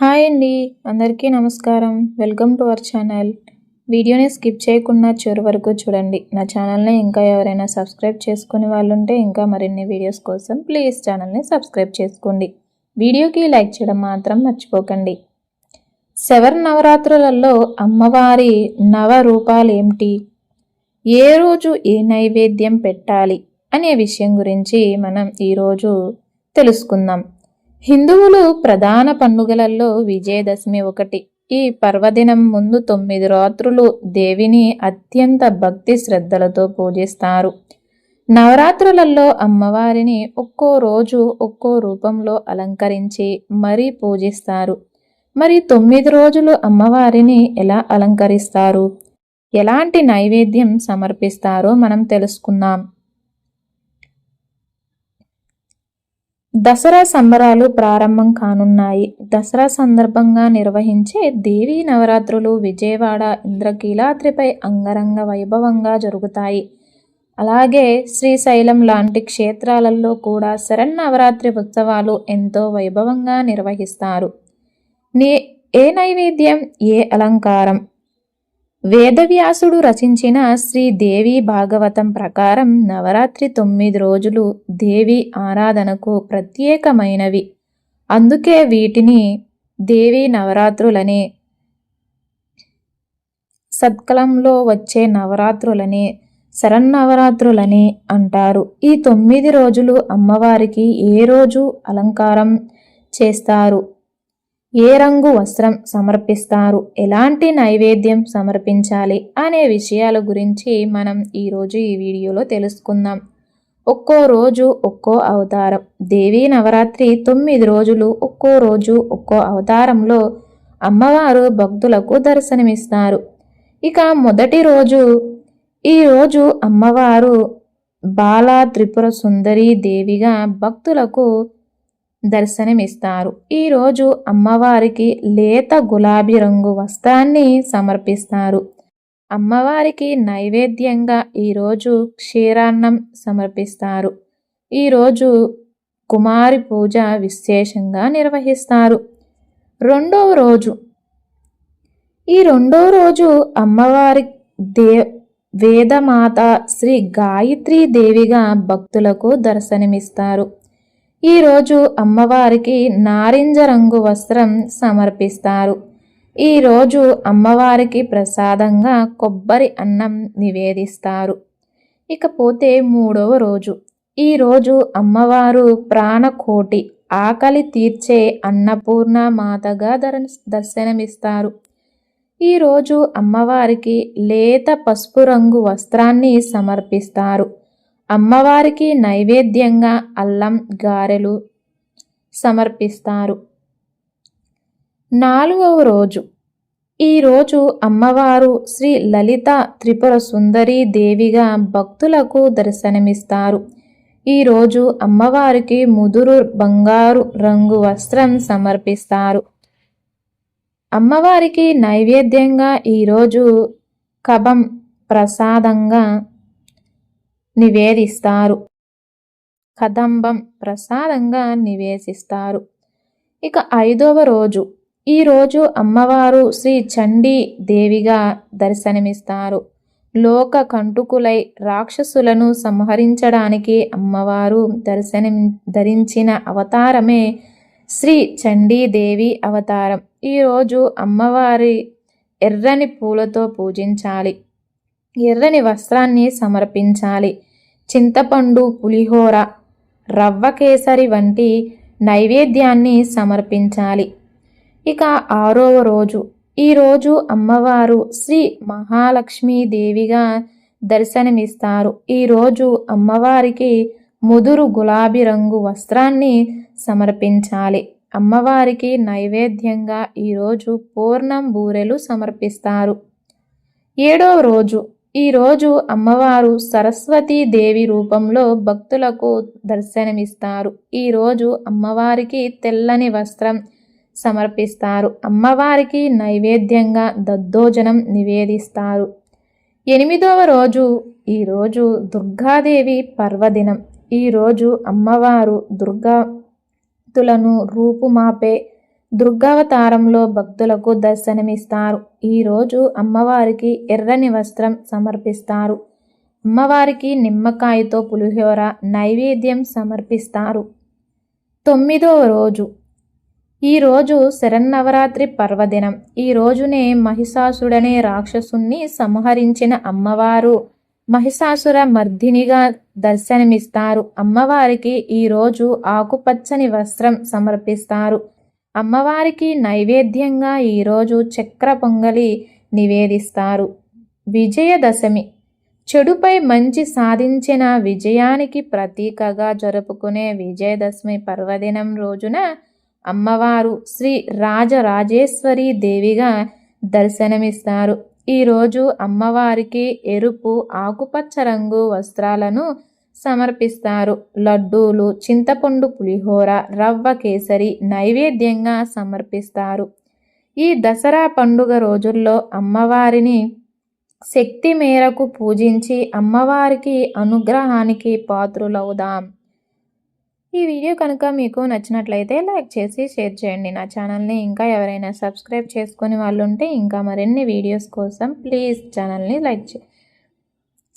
Hi అండి. అందరికీ నమస్కారం. Welcome to our channel. వీడియోని స్కిప్ చేయకుండా చివరి వరకు చూడండి. నా ఛానల్ని ఇంకా ఎవరైనా సబ్స్క్రైబ్ చేసుకునే వాళ్ళు ఉంటే ఇంకా మరిన్ని వీడియోస్ కోసం ప్లీజ్ ఛానల్ని సబ్స్క్రైబ్ చేసుకోండి. వీడియోకి లైక్ చేయడం మాత్రం మర్చిపోకండి. శవర్ నవరాత్రులలో అమ్మవారి నవ రూపాలు ఏమిటి ఏ రోజు ఏ నైవేద్యం పెట్టాలి? అనే విషయం గురించి మనం ఈరోజు తెలుసుకుందాం. హిందువులు ప్రధాన పండుగలలో విజయదశమి ఒకటి. ఈ పర్వదినం ముందు తొమ్మిది రాత్రులు దేవిని అత్యంత భక్తి శ్రద్ధలతో పూజిస్తారు. నవరాత్రులలో అమ్మవారిని ఒక్కో రోజు ఒక్కో రూపంలో అలంకరించి మరీ పూజిస్తారు. మరి తొమ్మిది రోజులు అమ్మవారిని ఎలా అలంకరిస్తారు? ఎలాంటి నైవేద్యం సమర్పిస్తారో మనం తెలుసుకుందాం. దసరా సంబరాలు ప్రారంభం కానున్నాయి. దసరా సందర్భంగా నిర్వహించే దేవీ నవరాత్రులు విజయవాడ ఇంద్రకీలాద్రిపై అంగరంగ వైభవంగా జరుగుతాయి. అలాగే శ్రీశైలం లాంటి క్షేత్రాలలో కూడా శరన్నవరాత్రి ఉత్సవాలు ఎంతో వైభవంగా నిర్వహిస్తారు. నే ఏ నైవేద్యం ఏ అలంకారం? వేదవ్యాసుడు రచించిన శ్రీ దేవి భాగవతం ప్రకారం నవరాత్రి తొమ్మిది రోజులు దేవి ఆరాధనకు ప్రత్యేకమైనవి. అందుకే వీటిని దేవి నవరాత్రులనే సత్కలంలో వచ్చే నవరాత్రులని శరన్నవరాత్రులని అంటారు. ఈ తొమ్మిది రోజులు అమ్మవారికి ఏ రోజు అలంకారం చేస్తారు? ఏ రంగు వస్త్రం సమర్పిస్తారు? ఎలాంటి నైవేద్యం సమర్పించాలి? అనే విషయాల గురించి మనం ఈరోజు ఈ వీడియోలో తెలుసుకుందాం. ఒక్కో రోజు ఒక్కో అవతారం. దేవీ నవరాత్రి తొమ్మిది రోజులు ఒక్కో రోజు ఒక్కో అవతారంలో అమ్మవారు భక్తులకు దర్శనమిస్తారు. ఇక మొదటి రోజు ఈరోజు అమ్మవారు బాలా త్రిపుర సుందరి దేవిగా భక్తులకు దర్శనమిస్తారు. ఈరోజు అమ్మవారికి లేత గులాబీ రంగు వస్త్రాన్ని సమర్పిస్తారు. అమ్మవారికి నైవేద్యంగా ఈరోజు క్షీరాన్నం సమర్పిస్తారు. ఈరోజు కుమారి పూజ విశేషంగా నిర్వహిస్తారు. రెండవ రోజు. ఈ రెండో రోజు అమ్మవారి దే వేదమాత శ్రీ గాయత్రీ దేవిగా భక్తులకు దర్శనమిస్తారు. ఈరోజు అమ్మవారికి నారింజ రంగు వస్త్రం సమర్పిస్తారు. ఈరోజు అమ్మవారికి ప్రసాదంగా కొబ్బరి అన్నం నివేదిస్తారు. ఇకపోతే మూడవ రోజు. ఈరోజు అమ్మవారు ప్రాణకోటి ఆకలి తీర్చే అన్నపూర్ణ మాతగా దర్శనమిస్తారు. ఈరోజు అమ్మవారికి లేత పసుపు రంగు వస్త్రాన్ని సమర్పిస్తారు. అమ్మవారికి నైవేద్యంగా అల్లం గారెలు సమర్పిస్తారు. నాలుగవ రోజు. ఈరోజు అమ్మవారు శ్రీ లలిత త్రిపుర సుందరి దేవిగా భక్తులకు దర్శనమిస్తారు. ఈరోజు అమ్మవారికి ముదురు బంగారు రంగు వస్త్రం సమర్పిస్తారు. అమ్మవారికి నైవేద్యంగా ఈరోజు కబం ప్రసాదంగా నివేదిస్తారు. కదంబం ప్రసాదంగా నివేశిస్తారు. ఇక ఐదవ రోజు. ఈరోజు అమ్మవారు శ్రీ చండీ దేవిగా దర్శనమిస్తారు. లోక కంటుకులై రాక్షసులను సంహరించడానికి అమ్మవారు దర్శనం ధరించిన అవతారమే శ్రీ చండీదేవి అవతారం. ఈరోజు అమ్మవారి ఎర్రని పూలతో పూజించాలి. ఎర్రని వస్త్రాన్ని సమర్పించాలి. చింతపండు పులిహోర రవ్వ కేసరి వంటి నైవేద్యాన్ని సమర్పించాలి. ఇక ఆరవ రోజు. ఈరోజు అమ్మవారు శ్రీ మహాలక్ష్మీదేవిగా దర్శనమిస్తారు. ఈరోజు అమ్మవారికి ముదురు గులాబీ రంగు వస్త్రాన్ని సమర్పించాలి. అమ్మవారికి నైవేద్యంగా ఈరోజు పూర్ణం బూరెలు సమర్పిస్తారు. ఏడవ రోజు. ఈరోజు అమ్మవారు దేవి రూపంలో భక్తులకు దర్శనమిస్తారు. ఈరోజు అమ్మవారికి తెల్లని వస్త్రం సమర్పిస్తారు. అమ్మవారికి నైవేద్యంగా దద్దోజనం నివేదిస్తారు. ఎనిమిదవ రోజు ఈరోజు దుర్గాదేవి పర్వదినం. ఈరోజు అమ్మవారు దుర్గాతులను రూపుమాపే దుర్గావతారంలో భక్తులకు దర్శనమిస్తారు. ఈరోజు అమ్మవారికి ఎర్రని వస్త్రం సమర్పిస్తారు. అమ్మవారికి నిమ్మకాయతో పులిహోర నైవేద్యం సమర్పిస్తారు. తొమ్మిదవ రోజు. ఈరోజు శరన్నవరాత్రి పర్వదినం. ఈ రోజునే మహిషాసుడనే రాక్షసుణ్ణి సంహరించిన అమ్మవారు మహిషాసుర మర్దినిగా దర్శనమిస్తారు. అమ్మవారికి ఈరోజు ఆకుపచ్చని వస్త్రం సమర్పిస్తారు. అమ్మవారికి నైవేద్యంగా ఈరోజు చక్ర పొంగలి నివేదిస్తారు. విజయదశమి. చెడుపై మంచి సాధించిన విజయానికి ప్రతీకగా జరుపుకునే విజయదశమి పర్వదినం రోజున అమ్మవారు శ్రీ రాజరాజేశ్వరి దేవిగా దర్శనమిస్తారు. ఈరోజు అమ్మవారికి ఎరుపు ఆకుపచ్చ రంగు వస్త్రాలను సమర్పిస్తారు. లడ్డూలు చింతపండు పులిహోర రవ్వ కేసరి నైవేద్యంగా సమర్పిస్తారు. ఈ దసరా పండుగ రోజుల్లో అమ్మవారిని శక్తి మేరకు పూజించి అమ్మవారికి అనుగ్రహానికి పాత్రులవుదాం. ఈ వీడియో కనుక మీకు నచ్చినట్లయితే లైక్ చేసి షేర్ చేయండి. నా ఛానల్ని ఇంకా ఎవరైనా సబ్స్క్రైబ్ చేసుకుని వాళ్ళు ఉంటే ఇంకా మరిన్ని వీడియోస్ కోసం ప్లీజ్ ఛానల్ని లైక్ చే